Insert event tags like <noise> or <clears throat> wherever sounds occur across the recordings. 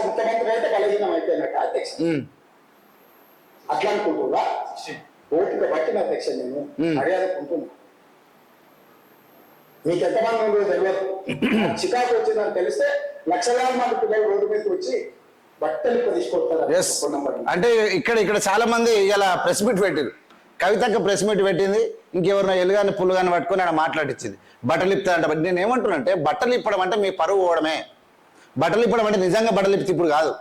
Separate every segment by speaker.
Speaker 1: రాష్ట్ర ముఖ్యమంత్రి అయితే బలహీనం అయిపోయినట్టు అధ్యక్ష. అట్లా అనుకుంటున్నా ఓపిక పట్టిన అధ్యక్ష నేను. మీకు ఎంతమంది ఉందో తెలియదు. <clears throat> చికాకు వచ్చిందని తెలిస్తే లక్షలాది మంది పిల్లలు రోడ్డు మీదకి వచ్చి
Speaker 2: అంటే ఇక్కడ ఇక్కడ చాలా మంది ఇలా ప్రెస్ మీట్ పెట్టారు. కవితక్క ప్రెస్ మీట్ పెట్టింది. ఇంకెవరినో ఎలుగాని పుల్లుగాని పట్టుకొని ఆడ మాట్లాడించింది బట్టలు ఇప్పుతారంట బట్ నేను ఏమంటున్నానంటే బట్టలు ఇప్పడం అంటే మీ పరువు పోవడమే. బట్టలు ఇప్పడం అంటే నిజంగా బట్టలు ఇప్పితే ఇప్పుడు కాదు.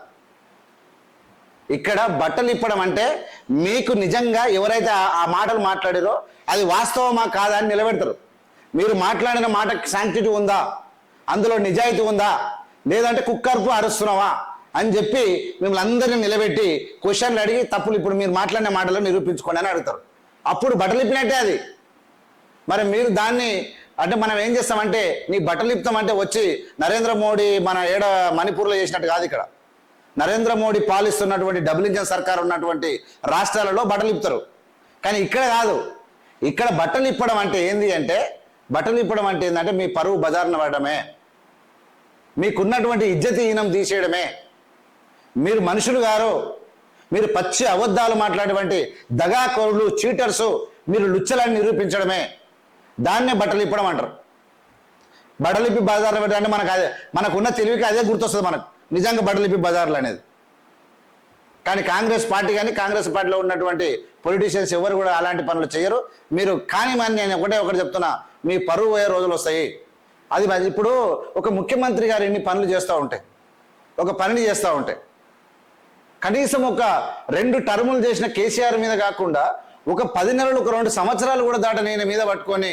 Speaker 2: ఇక్కడ బట్టలు ఇప్పడం అంటే మీకు నిజంగా ఎవరైతే ఆ- ఆ మాటలు మాట్లాడారో అది వాస్తవమా కాదా అని నిలబెడతారు. మీరు మాట్లాడిన మాట శాంక్టిటీ ఉందా? అందులో నిజాయితీ ఉందా? లేదంటే కుక్కర్పు అరుస్తున్నావా? అని చెప్పి మిమ్మల్ని అందరినీ నిలబెట్టి క్వశ్చన్లు అడిగి తప్పులు ఇప్పుడు మీరు మాట్లాడిన మాటలు నిరూపించుకోండి అని అడుగుతారు. అప్పుడు బట్టలు ఇప్పినట్టే అది. మరి మీరు దాన్ని అంటే మనం ఏం చేస్తామంటే నీ బట్టలు ఇప్తామంటే వచ్చి నరేంద్ర మోడీ మన ఏడ మణిపూర్లో చేసినట్టు కాదు ఇక్కడ. నరేంద్ర మోడీ పాలిస్తున్నటువంటి డబుల్ ఇంజన్ సర్కార్ ఉన్నటువంటి రాష్ట్రాలలో బట్టలు ఇప్పుతారు. కానీ ఇక్కడ కాదు. ఇక్కడ బట్టలు ఇప్పడం అంటే ఏంది అంటే బట్టలు ఇప్పడం అంటే ఏంటంటే మీ పరువు బజార్న పడడమే. మీకున్నటువంటి ఈనం తీసేయడమే. మీరు మనుషులు గారు మీరు పచ్చి అబద్ధాలు మాట్లాడేటువంటి దగాకోరులు చీటర్సు మీరు లుచ్చలని నిరూపించడమే. దాన్నే బట్టలు ఇప్పడం అంటారు. బడలిపి బజార్లు పెట్టడం అంటే మనకు అదే మనకున్న తెలివికి అదే గుర్తొస్తుంది మనకు. నిజంగా బడలిపి బజార్లు అనేది. కానీ కాంగ్రెస్ పార్టీ కానీ కాంగ్రెస్ పార్టీలో ఉన్నటువంటి పొలిటీషియన్స్ ఎవరు కూడా అలాంటి పనులు చేయరు. మీరు కానీ మరి నేను ఒకటే ఒకటి చెప్తున్నా మీ పరువు పోయే రోజులు వస్తాయి. అది ఇప్పుడు ఒక ముఖ్యమంత్రి గారు ఎన్ని పనులు చేస్తూ ఉంటాయి ఒక పనిని చేస్తూ ఉంటాయి కనీసం ఒక రెండు టర్ములు చేసిన కేసీఆర్ మీద కాకుండా ఒక పది నెలలు ఒక రెండు సంవత్సరాలు కూడా దాట నేను మీద పట్టుకొని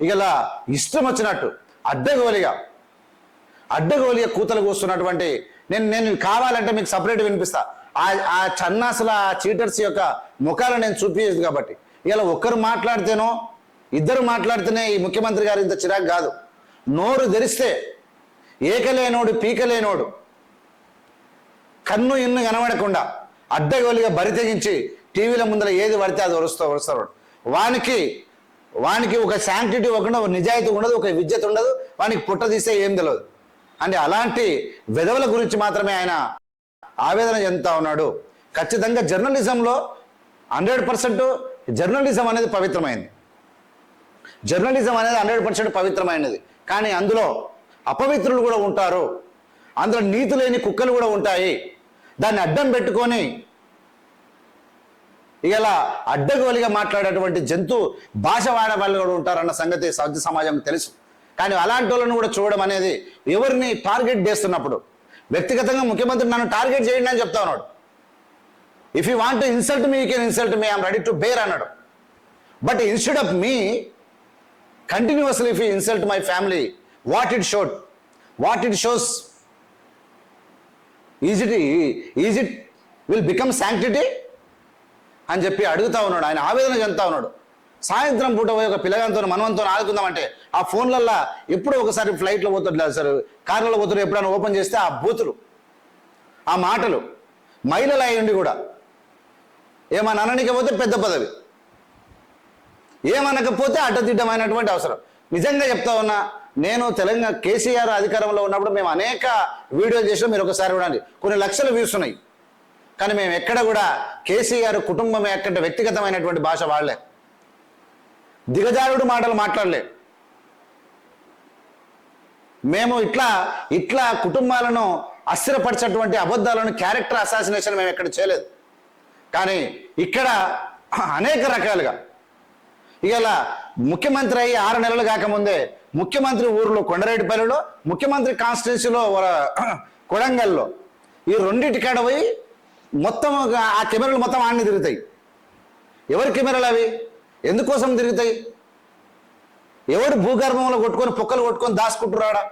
Speaker 2: ఇలా ఇష్టం వచ్చినట్టు అడ్డగోలిగా అడ్డగోలిగా కూతలు కూస్తున్నటువంటి నేను నేను కావాలంటే మీకు సపరేట్ వినిపిస్తా. ఆ ఆ చన్నాసుల ఆ చీటర్స్ యొక్క ముఖాలు నేను చూపించదు కాబట్టి. ఇలా ఒక్కరు మాట్లాడితేనో ఇద్దరు మాట్లాడితేనే ఈ ముఖ్యమంత్రి గారు ఇంత చిరాకు కాదు. నోరు తెరిస్తే ఏకలేనోడు పీకలేనోడు కన్ను ఇన్ను కనబడకుండా అడ్డగోలిగా బరి తెగించి టీవీల ముందర ఏది పడితే అది వరుస్తూ వరుస్తారు వానికి వానికి ఒక శాంక్టిటీ ఒకటి ఒక నిజాయితీ ఉండదు ఒక విద్యత ఉండదు వానికి పుట్ట తీస్తే ఏం తెలియదు అంటే అలాంటి విధవల గురించి మాత్రమే ఆయన ఆవేదన చెందుతా ఉన్నాడు. ఖచ్చితంగా జర్నలిజంలో హండ్రెడ్ పర్సెంట్ జర్నలిజం అనేది పవిత్రమైంది. జర్నలిజం అనేది హండ్రెడ్ పర్సెంట్ పవిత్రమైనది. కానీ అందులో అపవిత్రులు కూడా ఉంటారు. అందులో నీతి లేని కుక్కలు కూడా ఉంటాయి. దాన్ని అడ్డం పెట్టుకొని ఇలా అడ్డగోలిగా మాట్లాడేటువంటి జంతు భాష వాడే వాళ్ళు కూడా ఉంటారన్న సంగతి సభ్య సమాజం తెలుసు. కానీ అలాంటి వాళ్ళని కూడా చూడడం అనేది ఎవరిని టార్గెట్ చేస్తున్నప్పుడు వ్యక్తిగతంగా ముఖ్యమంత్రి నన్ను టార్గెట్ చేయండి అని చెప్తా ఉన్నాడు. If you want to insult me you can insult me I'm ready to bear అన్నాడు. But instead of me continuously if you insult my family what it showed what it shows is it is it will become sanctity అని చెప్పి అడుగుతా ఉన్నాడు. ఆయన ఆవేదన చెందుతా ఉన్నాడు. సాయంత్రం పూట పోయి ఒక పిల్లగాంతో మనవంతో ఆడుకుందామంటే ఆ ఫోన్లల్లో ఎప్పుడో ఒకసారి ఫ్లైట్లో పోతుంటారు సార్ కార్లలో పోతాడు. ఎప్పుడైనా ఓపెన్ చేస్తే ఆ బూతులు ఆ మాటలు మహిళలు అయ్యండి కూడా ఏమన్నా అనడానికి పోతే పెద్ద పదవి. ఏమనకపోతే అడ్డదిడ్డమైనటువంటి అవసరం. నిజంగా చెప్తా ఉన్నా నేను తెలంగాణ కేసీఆర్ అధికారంలో ఉన్నప్పుడు మేము అనేక వీడియోలు చేసినా మీరు ఒకసారి చూడండి. కొన్ని లక్షలు వ్యూస్ ఉన్నాయి. కానీ మేము ఎక్కడ కూడా కేసీఆర్ కుటుంబం ఎక్కడ వ్యక్తిగతమైనటువంటి భాష వాడలే. దిగజారుడు మాటలు మాట్లాడలే. మేము ఇట్లా ఇట్లా కుటుంబాలను అస్థిరపరిచేటువంటి అబద్ధాలను క్యారెక్టర్ అసాసినేషన్ మేము ఎక్కడ చేయలేదు. కానీ ఇక్కడ అనేక రకాలుగా ఇలా ముఖ్యమంత్రి అయ్యి ఆరు నెలలు కాకముందే ముఖ్యమంత్రి ఊర్లో కొండరెడ్డిపల్లిలో ముఖ్యమంత్రి కాన్స్టిట్యున్సీలో కొడంగల్లో ఈ రెండింటి కాడ పోయి మొత్తం ఆ కెమెరాలు మొత్తం ఆడిని తిరుగుతాయి. ఎవరి కెమెరాలు అవి? ఎందుకోసం తిరుగుతాయి? ఎవరు భూగర్భంలో కొట్టుకొని పొక్కలు కొట్టుకొని దాచుకుంటున్నాడా?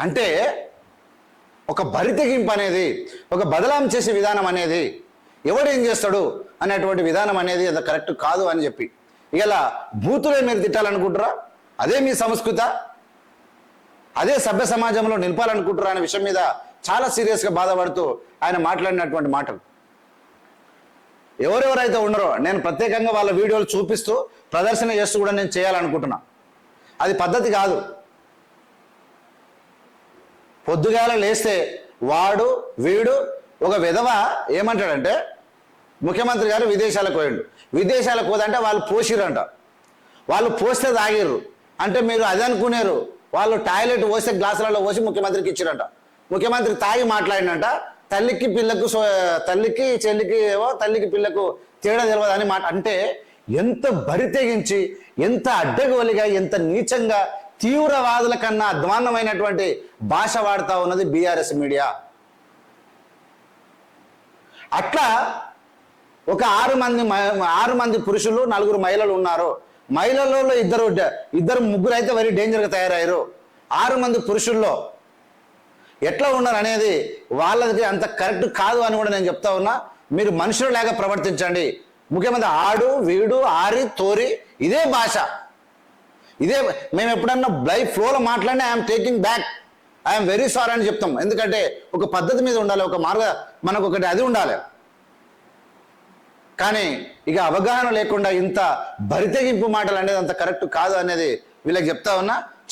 Speaker 2: అంటే ఒక బరి తెగింపు అనేది ఒక బదలాం చేసే విధానం అనేది ఎవడు ఏం చేస్తాడు అనేటువంటి విధానం అనేది అది కరెక్ట్ కాదు అని చెప్పి. ఇలా బూతులే మీరు తిట్టాలనుకుంటారా అదే మీ సంస్కృత? అదే సభ్య సమాజంలో నిలపాలనుకుంటారా అనే విషయం మీద చాలా సీరియస్గా బాధపడుతూ ఆయన మాట్లాడినటువంటి మాటలు. ఎవరెవరైతే ఉన్నారో నేను ప్రత్యేకంగా వాళ్ళ వీడియోలు చూపిస్తూ ప్రదర్శన చేస్తూ కూడా నేను చేయాలనుకుంటున్నా. అది పద్ధతి కాదు. పొద్దుగాల లేస్తే వాడు వీడు ఒక విధవ ఏమంటాడంటే ముఖ్యమంత్రి గారు విదేశాలకు పోయిండు. విదేశాలకు పోదంటే వాళ్ళు పోసిరంట. వాళ్ళు పోస్తే తాగిర్రు. అంటే మీరు అది అనుకునేరు. వాళ్ళు టాయిలెట్ పోస్తే గ్లాసులలో పోసి ముఖ్యమంత్రికి ఇచ్చిరంట. ముఖ్యమంత్రి తాగి మాట్లాడినట తల్లికి పిల్లకు సో తల్లికి చెల్లికి ఏవో తల్లికి పిల్లకు తేడా తెలియదు అని మాట అంటే ఎంత బరి తెగించి ఎంత అడ్డగోలిగా ఎంత నీచంగా తీవ్రవాదుల కన్నా అధ్వాన్నమైనటువంటి భాష వాడుతూ ఉన్నది బీఆర్ఎస్ మీడియా. అట్లా ఒక ఆరు మంది ఆరు మంది పురుషులు నలుగురు మహిళలు ఉన్నారు. మహిళలలో ఇద్దరు ఇద్దరు ముగ్గురు అయితే వెరీ డేంజర్గా తయారయ్యారు. ఆరు మంది పురుషుల్లో ఎట్లా ఉన్నారు అనేది వాళ్ళకి అంత కరెక్ట్ కాదు అని కూడా నేను చెప్తా ఉన్నా. మీరు లేక ప్రవర్తించండి. ముఖ్యమంత్రి ఆడు వీడు ఆరి తోరి ఇదే భాష. ఇదే మేము ఎప్పుడన్నా బ్లై ఫ్లోలో మాట్లాడినా I'm taking back I'm very sorry అని చెప్తాం. ఎందుకంటే ఒక పద్ధతి మీద ఉండాలి ఒక మార్గ మనకు ఒకటి అది ఉండాలి. కానీ ఇక అవగాహన లేకుండా ఇంత బరితెగింపు మాటలు అనేది అంత కరెక్ట్ కాదు అనేది వీళ్ళకి చెప్తా ఉన్నా.